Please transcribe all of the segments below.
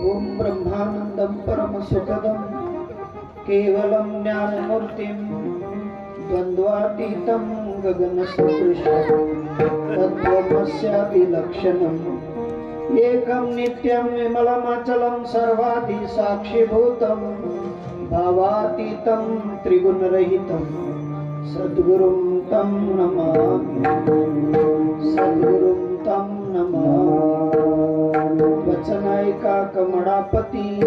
ॐ ब्रह्मानन्दं परमसुखदं केवलं ज्ञानमूर्तिं द्वन्द्वातीतं गगनसदृशं तत्त्वमस्याभिलक्षणम् एकं नित्यं विमलमचलं सर्वादिसाक्षिभूतं भावातीतं त्रिगुणरहितं। सद्गुरुं तं नमामि। सद्गुरुं तं नमामि। का कमळापती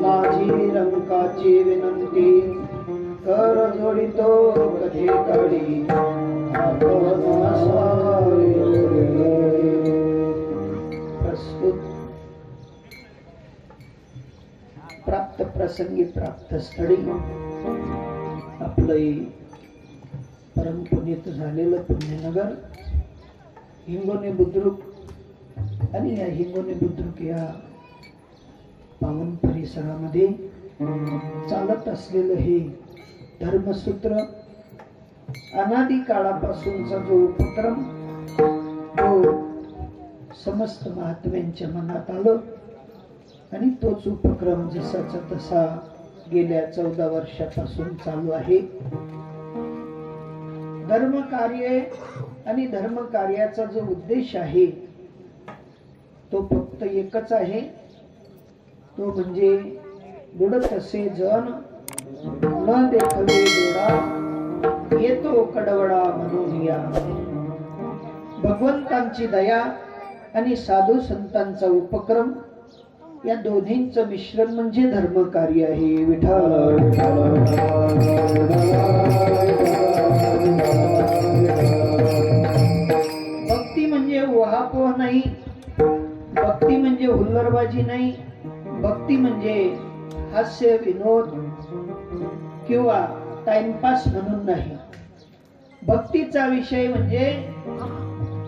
माझी रंकाची विनंती कर जोडितो कधी काळी प्राप्त प्रसंगी प्राप्त स्थळी आपलं परमपुनीत झालेलं पुण्यनगर हिंगोने बुद्रुक आणि या हिंगोने बुद्रुक या पावन परिसरामध्ये चालत असलेलं हे धर्मसूत्र अनादी काळापासूनचा जो उपक्रम तो समस्त महात्म्यांच्या मनात आलं. आणि तोच उपक्रम जसाचा तसा गेल्या चौदा वर्षापासून चालू आहे. धर्म कार्य आणि धर्म कार्याचा जो उद्देश आहे तो फक्त एकच आहे. तो म्हणजे बुडत असे जन न देखले डोळा येतो कडवडा म्हणून या. भगवंतांची दया आणि साधू संतांचा उपक्रम या दोन्हींचं मिश्रण म्हणजे धर्मकार्य आहे. विठ्ठल. भक्ती म्हणजे वहापोह नाही भक्ती म्हणजे हुल्लरबाजी नाही भक्ती म्हणजे हास्य विनोद किंवा टाइमपास म्हणून नाही. भक्तीचा विषय म्हणजे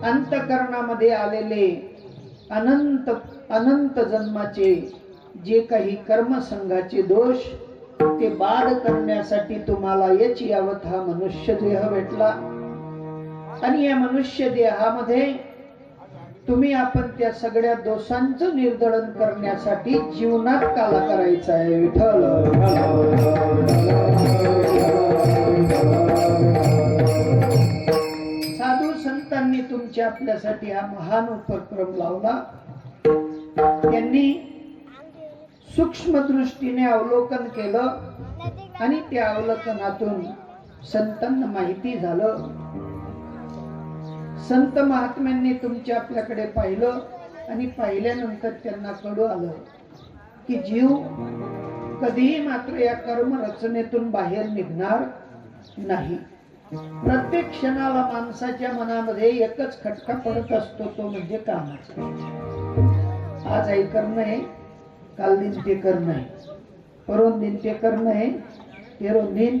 अंतकरणामध्ये आलेले अनंत अनंत जन्माचे जे काही कर्मसंघाचे दोष ते बाद करण्यासाठी तुम्हाला यच यावत हा मनुष्य देह भेटला. आणि या मनुष्य देहामध्ये तुम्ही आपण त्या सगळ्या दोषांचं निर्दळन करण्यासाठी जीवनात काला करायचा आहे विठ्ठल. साधू संतांनी तुमच्या आपल्यासाठी हा महान उपक्रम लावला. त्यांनी सूक्ष्म दृष्टीने अवलोकन केलं आणि त्या अवलोकनातून संतांना माहिती झालं. संत महात्म्यांनी तुमच्या आपल्याकडे पाहिलं आणि पाहिल्यानंतर त्यांना कळू आलं की जीव कधीही मात्र या कर्म रचनेतून बाहेर निघणार नाही. प्रत्येक क्षणाला माणसाच्या मनामध्ये एकच खटका पडत असतो तो म्हणजे कामाचा. आज आई करणं आहे काल दिन ते करणं आहे. परोन दिन ते करणं आहे तेरोन दिन.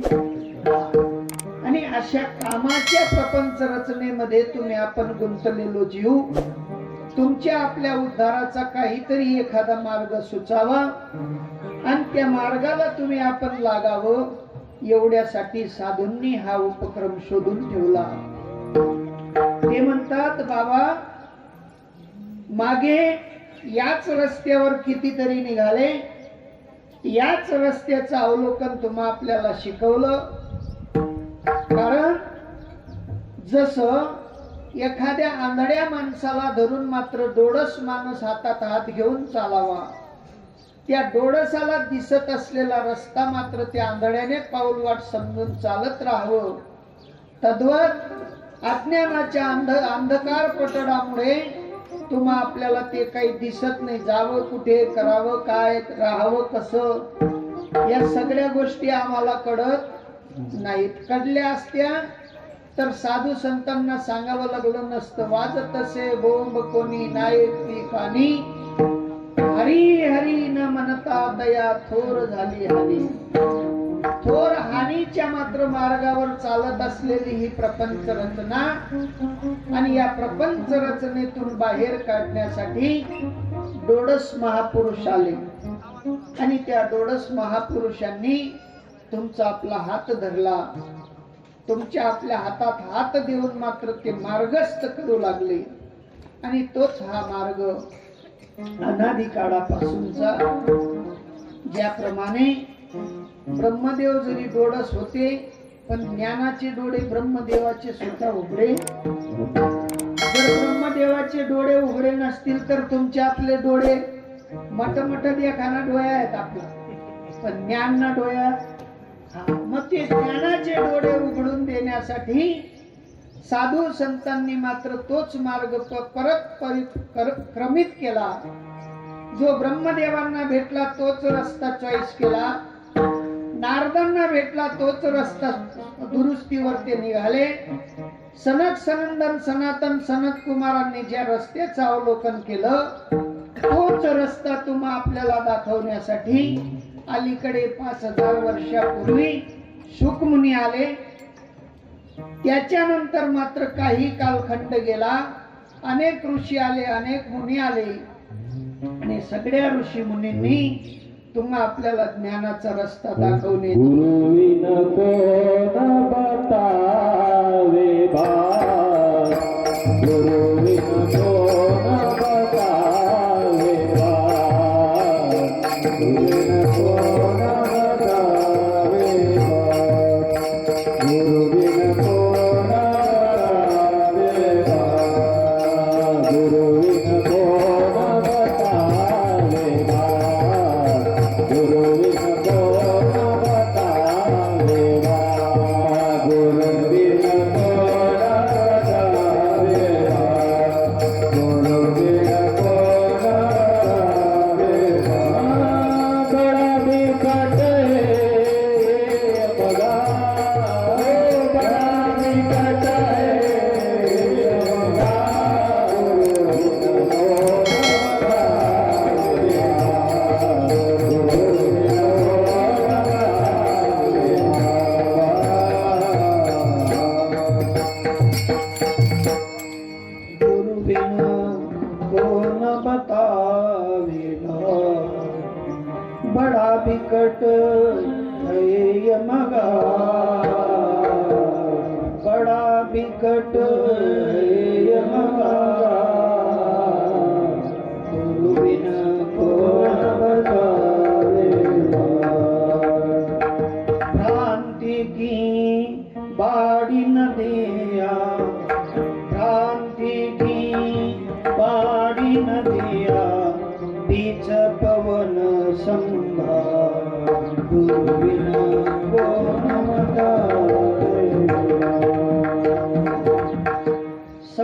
आणि अशा कामाच्या प्रपंच रचनेमध्ये तुम्ही आपण गुंतलेलो जीव. तुमच्या आपल्या उद्धाराचा काहीतरी एखादा मार्ग सुचावा आणि त्या मार्गाला तुम्ही आपण लागावं एवढ्यासाठी साधूंनी हा उपक्रम शोधून ठेवला. ते म्हणतात बाबा मागे याच रस्त्यावर कितीतरी निघाले. याच रस्त्याचं अवलोकन तुम्हा आपल्याला शिकवलं. कारण जसं एखाद्या आंधळ्या माणसाला धरून मात्र डोळस माणूस हातात हात घेऊन चालावा त्या डोळसाला दिसत असलेला रस्ता मात्र त्या आंधळ्याने पाऊलवाट समजून चालत राहावं. तद्वत अज्ञानाच्या अंध अंधकार पटडामुळे तुम्हा आपल्याला ते काही दिसत नाही. जावं कुठे करावं काय राहावं कसं या सगळ्या गोष्टी आम्हाला कळत नाहीत कडल्या असत्या तर साधू संतांना सांगावं लागलं नसतं. वाजत तसे बोंब कोणी नायक ती कानी हरी हरी न म्हणता दया थोर झाली हानी. थोर हानीच्या मात्र मार्गावर चालत असलेली ही प्रपंच रचना आणि या प्रपंच रचनेतून बाहेर काढण्यासाठी डोडस महापुरुष आले. आणि त्या डोडस महापुरुषांनी तुमचा आपला हात धरला. तुमच्या आपल्या हातात हात देऊन मात्र ते मार्गस्थ करू लागले. आणि तोच हा मार्ग अनादी काळापासूनचा ज्याप्रमाणे ब्रह्मदेव जरी डोळस होते पण ज्ञानाचे डोळे ब्रह्मदेवाचे सुद्धा उघडे. जर ब्रह्मदेवाचे डोळे उघडे नसतील तर तुमचे आपले डोळे मटमट मट देखाना डोळ्या आहेत आपला. पण ज्ञान ना डोळ्या मग ते ज्ञानाचे डोळे उघडून देण्यासाठी साधू संतांनी मात्र तोच मार्ग परत परि- क्रमित केला. जो ब्रह्मदेवांना भेटला तोच रस्ता चॉईस केला. नारदांना भेटला तोच रस्ता दुरुस्तीवर ते निघाले. सनत सनंदन सनातन सनत कुमारांनी ज्या रस्त्याचं अवलोकन केलं तोच रस्ता तुम्हा आपल्याला दाखवण्यासाठी अलीकडे पाच हजार वर्षापूर्वी शुकमुनी आले. त्याच्यानंतर मात्र काही कालखंड गेला. अनेक ऋषी आले अनेक मुनी आले. आणि सगळ्या ऋषी मुनींनी तुम्हा आपल्याला ज्ञानाचा रस्ता दाखवणे गुरुविन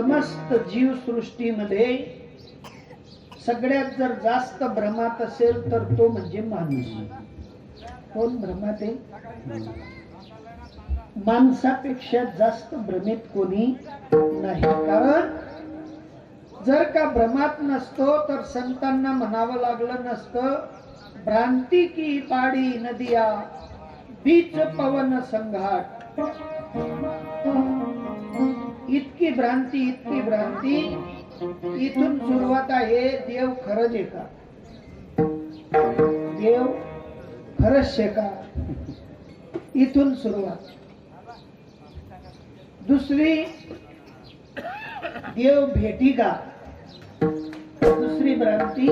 समस्त जीवसृष्टीमध्ये सगळ्यात जर जास्त भ्रमात असेल तर तो म्हणजे माणूस. कोण भ्रमात आहे? माणसापेक्षा जास्त भ्रमित कोणी नाही. कारण जर का भ्रमात नसतो तर संतांना म्हणावं लागलं नसतं भ्रांती की पाडी नदिया बीच पवन संघाट. इतकी भ्रांती इतकी भ्रांती. इथून सुरुवात आहे देव खरंच आहे का देव खरंच शेका. इथून सुरुवात. दुसरी देव भेटी का? दुसरी भ्रांती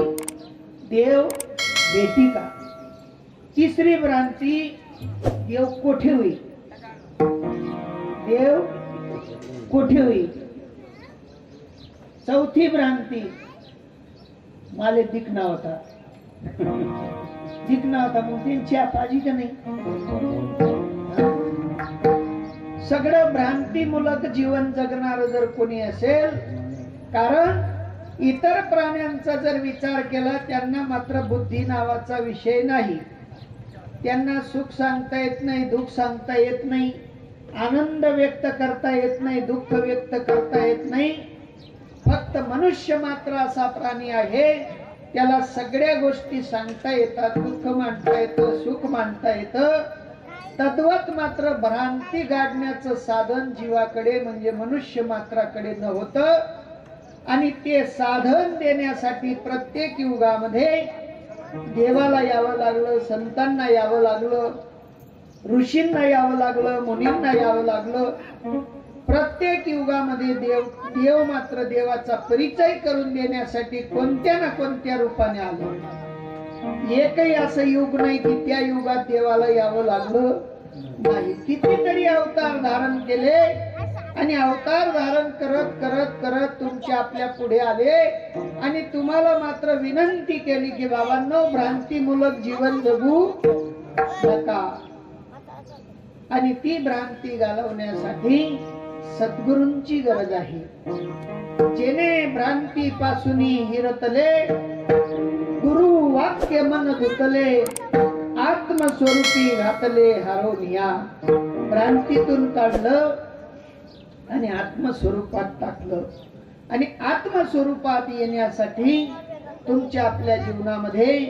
देव भेटी का? तिसरी भ्रांती देव कोठे होईल? देव कुठे होईल चौथी भ्रांती. माले दिखना होता. दिखना होता मग त्यांची आपाजी का नाही? सगळं भ्रांतीमूलक जीवन जगणार जर कोणी असेल कारण इतर प्राण्यांचा जर विचार केला त्यांना मात्र बुद्धी नावाचा विषय नाही. त्यांना सुख सांगता येत नाही दुःख सांगता येत नाही. आनंद व्यक्त करता येत नाही दुःख व्यक्त करता येत नाही. फक्त मनुष्य मात्र असा प्राणी आहे त्याला सगळ्या गोष्टी सांगता येतात दुःख मांडता येतं सुख मांडता येतं. तद्वत मात्र भ्रांती गाडण्याचं साधन जीवाकडे म्हणजे मनुष्य मात्राकडे नव्हतं. आणि ते साधन देण्यासाठी प्रत्येक युगामध्ये देवाला यावं लागलं संतांना यावं लागलं ऋषींना यावं लागलं मुनींना यावं लागलं. प्रत्येक युगामध्ये देव देव मात्र देवाचा परिचय करून देण्यासाठी कोणत्या ना कोणत्या रूपाने आलो. एकही असं युग नाही की त्या युगात देवाला यावं लागलं. नाही कितीतरी अवतार धारण केले आणि अवतार धारण करत करत करत तुमचे आपल्या पुढे आले आणि तुम्हाला मात्र विनंती केली की बाबांनो भ्रांतीमूलक जीवन जगू नका. आणि ती भ्रांती घालवण्यासाठी सद्गुरूंची गरज आहे. जेने भ्रांती पासून हिरतले गुरु वाक्य मन धुतले आत्मस्वरूपी घातले हारोनिया भ्रांतीतून काढलं आणि आत्मस्वरूपात टाकलं. आणि आत्मस्वरूपात येण्यासाठी तुमच्या आपल्या जीवनामध्ये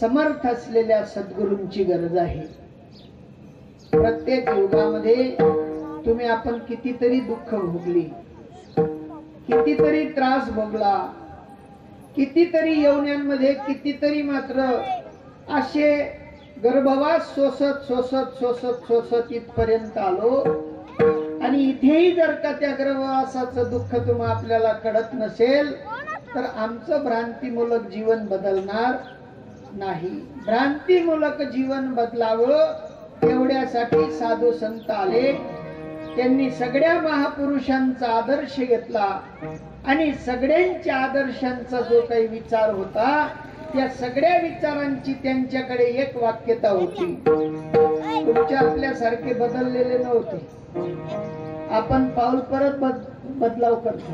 समर्थ असलेल्या सद्गुरूंची गरज आहे. प्रत्येक युगामध्ये तुम्ही आपण कितीतरी दुःख भोगली कितीतरी त्रास भोगला कितीतरी यवन्यांमध्ये कितीतरी मात्र असे गर्भवास सोसत सोसत सोसत सोसत इथपर्यंत आलो. आणि इथेही जर का त्या गर्भवासाचं दुःख तुम्हा आपल्याला कळत नसेल तर आमचं भ्रांतीमूलक जीवन बदलणार नाही. भ्रांतीमूलक जीवन बदलावं तेवढ्यासाठी साधू संत आले. त्यांनी सगळ्या महापुरुषांचा आदर्श घेतला आणि सगळ्यांच्या आदर्शांचा जो काही विचार होता त्या सगळ्या विचारांची त्यांच्याकडे एक वाक्यता होती. तुमच्या आपल्यासारखे बदललेले नव्हते. आपण पाऊल परत बद बदलाव करतो.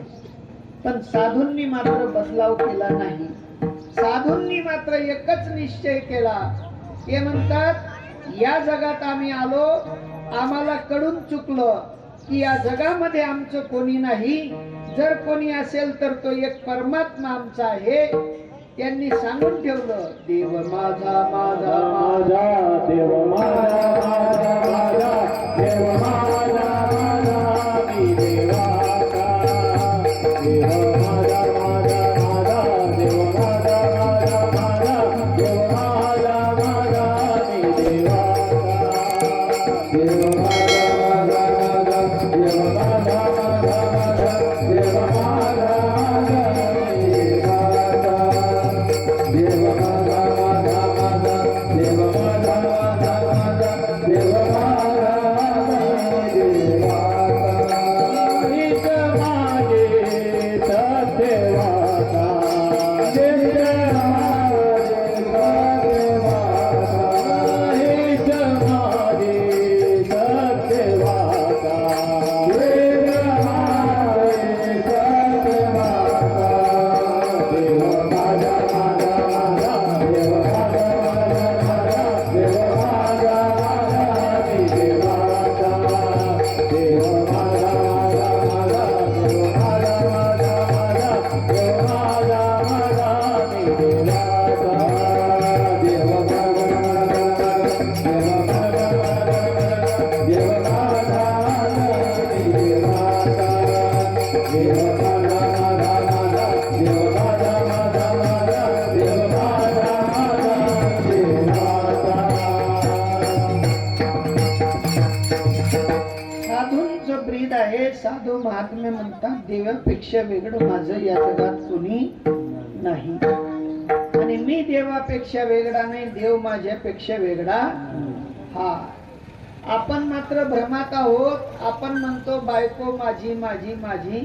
पण साधूंनी मात्र बदलाव केला नाही. साधूंनी मात्र एकच निश्चय केला. ते म्हणतात या जगात आम्ही आलो आम्हाला कडून चुकलं की या जगामध्ये आमचं कोणी नाही. जर कोणी असेल तर तो एक परमात्मा आमचा आहे. त्यांनी सांगून ठेवलं देव माझा माझा माझा. देव माझा माझा माझा देव माझा. वेगळं माझं या जगात कुणी नाही. आणि मी देवापेक्षा वेगळा नाही देव माझ्यापेक्षा वेगळा हा. आपण मात्र भ्रमात आहोत. आपण म्हणतो बायको माझी माझी माझी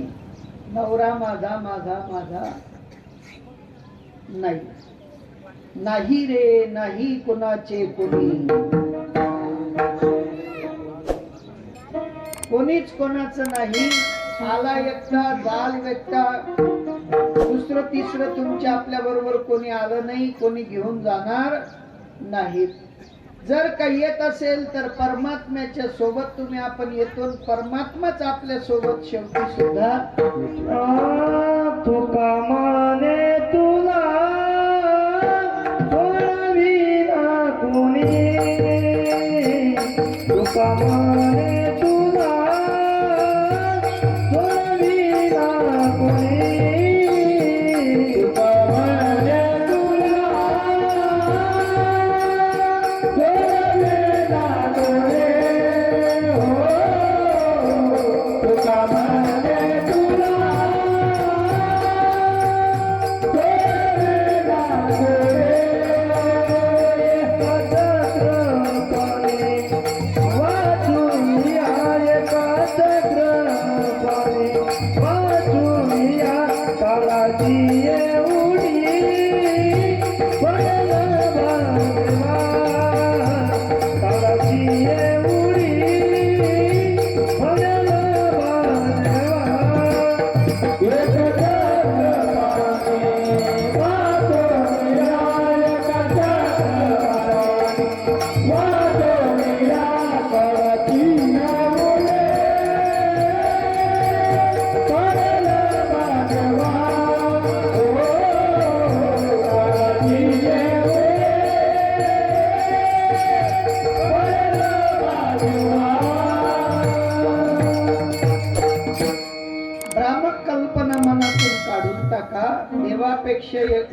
नवरा माझा माझा माझा नाही. नाही रे नाही कुणाचे कोणी. कोणीच कोणाचं नाही. आला एकटा जाल एकटा दुसरं तिसरं तुमच्या आपल्या बरोबर कोणी आलं नाही कोणी घेऊन जाणार नाहीत. जर काही येत असेल तर परमात्म्याच्या सोबत तुम्ही आपण येतो परमात्माच आपल्यासोबत शेवटी सुद्धा तुका माने तुला सोडविना तुका माने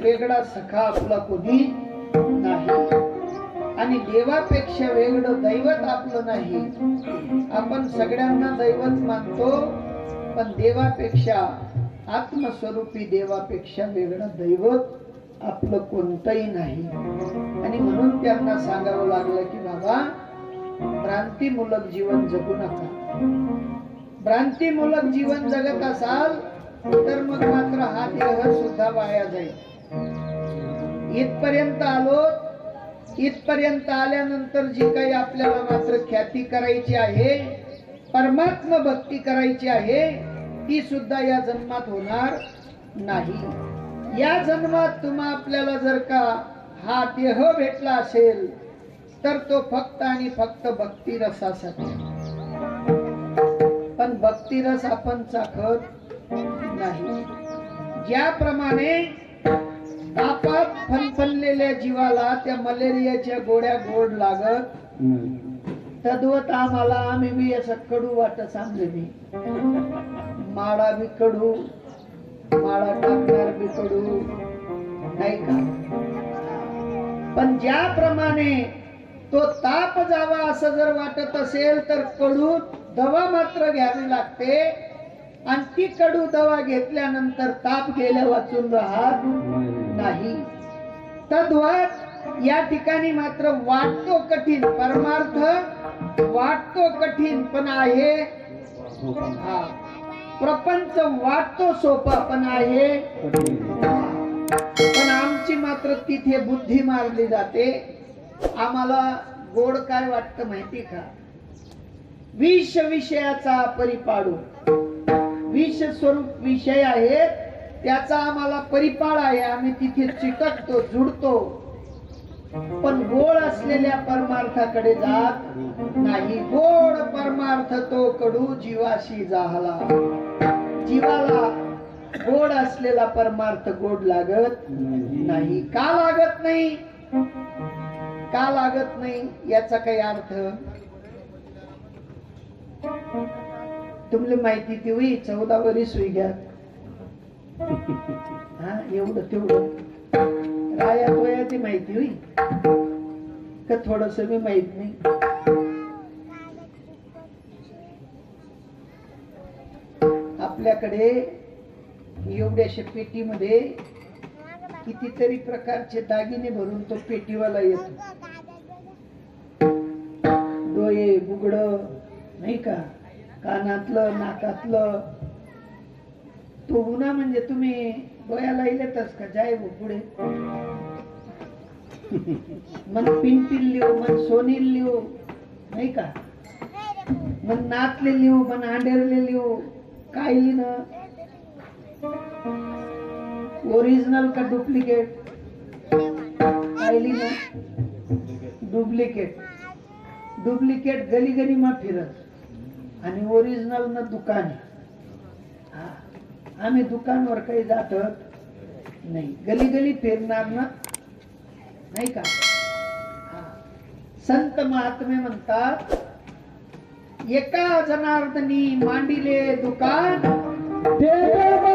वेगळा सखा आपला कोणी नाही. आणि देवापेक्षा वेगळं दैवत आपलं नाही. आपण सगळ्यांना दैवत मानतो पण देवापेक्षा आत्मस्वरूपी देवापेक्षा वेगळं दैवत आपलं कोणतंही नाही. आणि म्हणून त्यांना सांगावं लागलं की बाबा भ्रांतीमूलक जीवन जगू नका. भ्रांतीमूलक जीवन जगत असाल तर मग मात्र हा देह सुद्धा वाया जाईल. इथपर्यंत आलो इथपर्यंत आल्यानंतर जी काही आपल्याला मात्र ख्याती करायची आहे परमात्मा भक्ती करायची आहे ती सुद्धा या जन्मात होणार नाही. या जन्मात तुम्हा आपल्याला जर का हा देह भेटला असेल तर तो फक्त आणि फक्त भक्ती रसासाठी पण भक्ती रस आपण चाखत नाही. ज्याप्रमाणे तापात फनफनलेल्या जीवाला त्या मलेरियाच्या गोड्या गोड लागत. तद्वत आम्हाला आम्ही बी असं कडू वाटत सांगले मी. माळा बी कडू माळा टाकणार बी कडू. नाही का? पण ज्याप्रमाणे तो ताप जावा असं जर वाटत असेल तर कडू दवा मात्र घ्यावी लागते. आणि ती कडू दवा घेतल्यानंतर ताप गेल्या वाचून राहत नाही. तद्वत या ठिकाणी मात्र वाटतो कठीण. परमार्थ वाटतो कठीण पण आहे. प्रपंच वाटतो सोपा पण आहे. पण आमची मात्र तिथे बुद्धी मारली जाते. आम्हाला गोड काय वाटतं माहिती का? विष विषयाचा परिपाडू. विष स्वरूप विषय आहेत त्याचा आम्हाला परिपाळ आहे. आम्ही तिथे चिकटतो जुडतो पण गोड असलेल्या परमार्थाकडे जात नाही. गोड परमार्थ तो कडू जीवाशी झाला. जीवाला गोड असलेला परमार्थ गोड लागत नाही. का लागत नाही? का लागत नाही? याचा काही अर्थ तुमले माहिती ती चौदा वरी सुई घ्या. हा एवढं तेवढं. राया वयाची माहिती होई? का थोडस मी माहीत नाही? आपल्याकडे एवढ्याशा पेटीमध्ये कितीतरी प्रकारचे दागिने भरून तो पेटीवाला येतो. डोळे बुगड नाही का? कानातलं नाकातलं. तो उन्हा म्हणजे तुम्ही गोयाला इलेतच का? जाय हो पुढे. मन पिंटील लिहू मन सोनील लिहू नाही का? मन नातले लिहू मन आंडेरले लिहू काय लिहिणं? ओरिजिनल का डुप्लिकेट काय लिहिणं? डुप्लिकेट डुप्लिकेट गली गली मा फिरत. आणि ओरिजिनल न दुकान. आहे. आम्ही दुकानवर काही जात नाही. गली गली फिरणार ना? नाही का? संत महात्मे म्हणतात एका जनार्दनी मांडिले दुकान. एका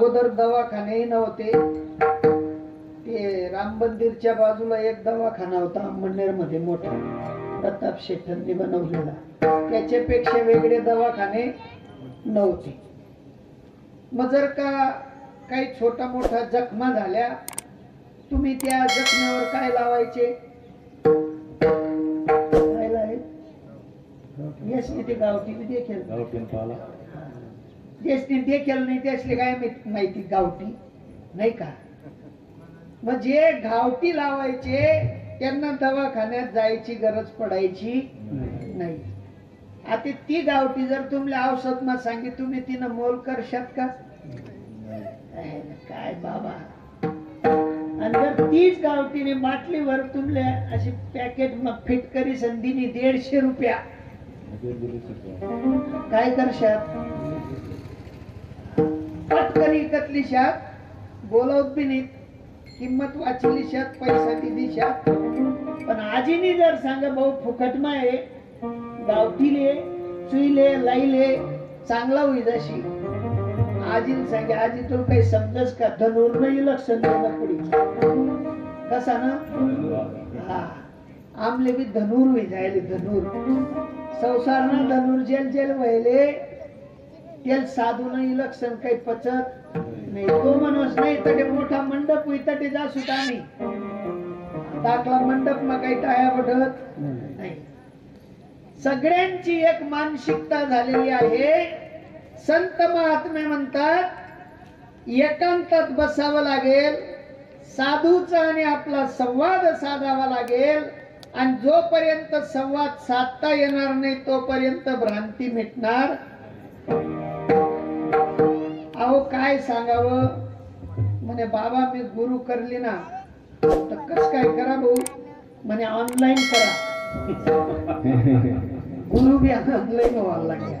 अगोदर दवाखानेही नव्हते. ते राम मंदिरच्या बाजूला एक दवाखाना होता अंमळनेरमध्ये मोठा. प्रताप शेट्टांनी बनवलेला. त्याच्यापेक्षा वेगळे दवाखाने नव्हते. मग जर का काही छोटा मोठा जखमा झाल्या तुम्ही त्या जखमेवर काय लावायचे? काय लावायचे? यशने ते देखील नाही त्यासले काय माहित- माहिती गावठी? नाही का? मग जे गावठी लावायचे त्यांना दवाखान्यात जायची गरज पडायची नाही. आता ती गावठी जर तुम्हाला औषध मा सांगित तुम्ही तिनं मोल करशात का? काय बाबा. आणि जर तीच गावठीने बाटलीवर तुमले अशी पॅकेट मग फिट करी संधीनी दीडशे रुपया. काय करशात? पटकन इकत लिशात बोलवत बी नाही किंमत वाचली लिशात पैसा दिली शात पण आजीनी जर सांगा भाऊ फुकट माये गावठीले चुईले लाईले चांगला होईल अशी आजीने सांगे आजी तुला काही समजस का? धनुर्मयी लक्ष लक्षण द्यायला पुढे कसा ना? हा. आमले बी धनुर होई जायले धनुर. संसार ना धनुर जेल जेल व्हायले त्याला साधू नाही लक्षण काही पचत नाही. तो माणूस नाही तटे मोठा मंडप होई तटे जा सुद्धा नाही दाखला मंडप मग काही टाया पडत नाही. सगळ्यांची एक मानसिकता झालेली आहे. संत महात्मे म्हणतात एकांतात बसावं लागेल साधूचा आणि आपला संवाद साधावा लागेल आणि जोपर्यंत संवाद साधता येणार नाही तोपर्यंत भ्रांती मिटणार अहो काय सांगावं? म्हणे बाबा मी गुरु करली ना तर कस काय करा भाऊ? म्हणे ऑनलाईन करा. गुरु बी ऑनलाईन व्हायला लागल्या.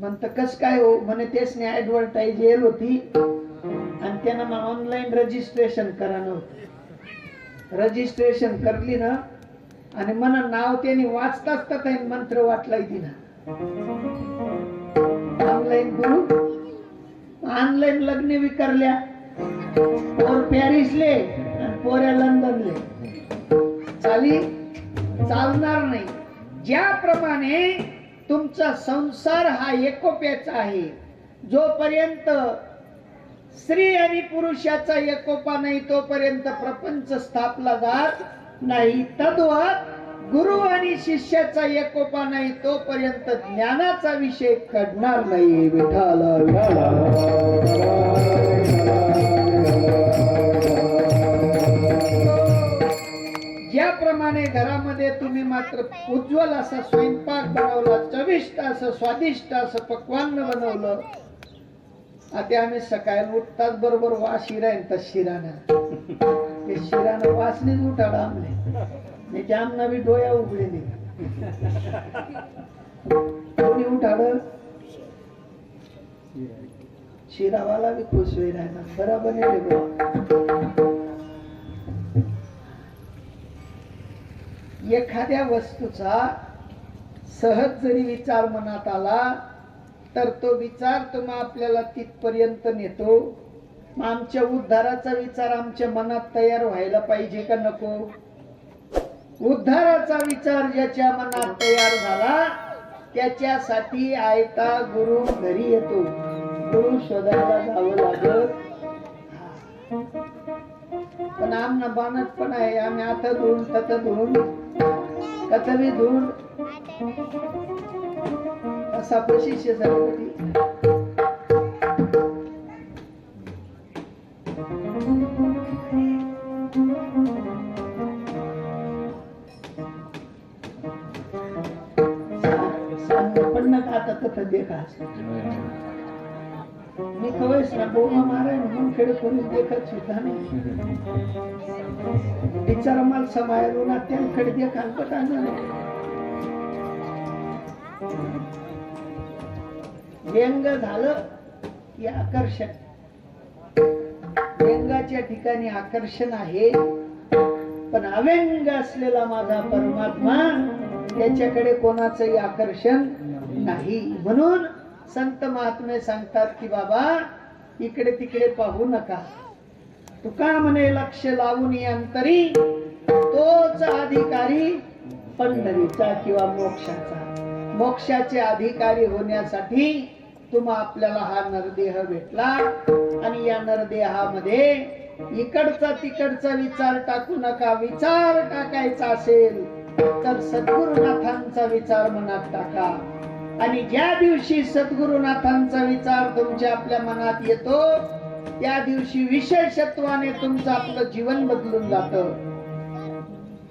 म्हणतं कस काय हो? म्हणे तेच ऍडव्हर्टाईज येईल होती आणि त्यानं मग ऑनलाईन रजिस्ट्रेशन करा नव्हतं रजिस्ट्रेशन करली ना आणि मन नाव त्याने वाचताच तर काही मंत्र वाटलाय तिनं. ऑनलाईन गुरु? ऑनलाईन लग्न विकारल्या पोर पॅरिसले पोऱ्या लंडनले. चाली चालणार नाही. ज्याप्रमाणे तुमचा संसार हा एकोप्याचा आहे जोपर्यंत स्त्री आणि पुरुषाचा एकोपा नाही तोपर्यंत प्रपंच स्थापला जात नाही. तद्वत गुरु आणि शिष्याचा एकोपा नाही तोपर्यंत ज्ञानाचा विषय घडणार नाही विठाल ज्याप्रमाणे घरामध्ये तुम्ही मात्र उज्ज्वल असा स्वयंपाक बनवला चविष्ट असं स्वादिष्ट असं पक्वान्न बनवलं आता आम्ही सकाळी उठताच बरोबर वास शिरायन तस शिरानं ते शिरानं वासनीच उठाडा आमले त्याच्या ते आमना बी डोया उघडे कोणी उठाड? शिरावाला बी खुश होई राहणार बराबर नाही एखाद्या वस्तूचा सहज जरी विचार मनात आला तर तो विचार तुम्हा आपल्याला तिथपर्यंत नेतो. मग आमच्या उद्धाराचा विचार आमच्या मनात तयार व्हायला पाहिजे का नको? उद्धाराचा विचार ज्याच्या मनात तयार झाला त्याच्यासाठी आयता गुरु घरी येतो. गुरु शोधायला जावं लागत पण आमना बाणत पण आहे. आम्ही आता धुवून तत धुवून कथवी धुवून. असा प्रशिष्य शेजारी पण नका आता तथ देखा मी कवयस ना बोमा माराय म्हणून खेळ कोणी देखत सुद्धा नाही. बिचारा मला समायलो ना त्यांकडे देखाल पटा व्यंग झालं की आकर्षण व्यंगाच्या ठिकाणी आकर्षण आहे पण अव्यंग असलेला माझा परमात्मा त्याच्याकडे कोणाचंही आकर्षण नाही. म्हणून संत महात्मे सांगतात की बाबा इकडे तिकडे पाहू नका. तुका म्हणे लक्ष लावून अंतरी तोच अधिकारी पंढरीचा किंवा मोक्षाचा. मोक्षाचे अधिकारी होण्यासाठी तुम्हा आपल्याला हा नरदेह भेटला आणि या नरदेहामध्ये इकडचा तिकडचा विचार टाकू नका. विचार टाकायचा असेल तर सद्गुरुनाथांचा विचार मनात टाका. आणि ज्या दिवशी सद्गुरुनाथांचा विचार तुमच्या आपल्या मनात येतो त्या दिवशी विशेषत्वाने तुमचं आपलं जीवन बदलून जात.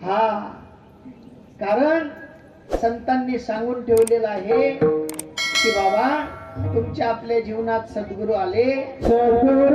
हा. कारण संतांनी सांगून ठेवलेलं आहे की बाबा तुमच्या आपल्या जीवनात सद्गुरू आले. सद्गुरू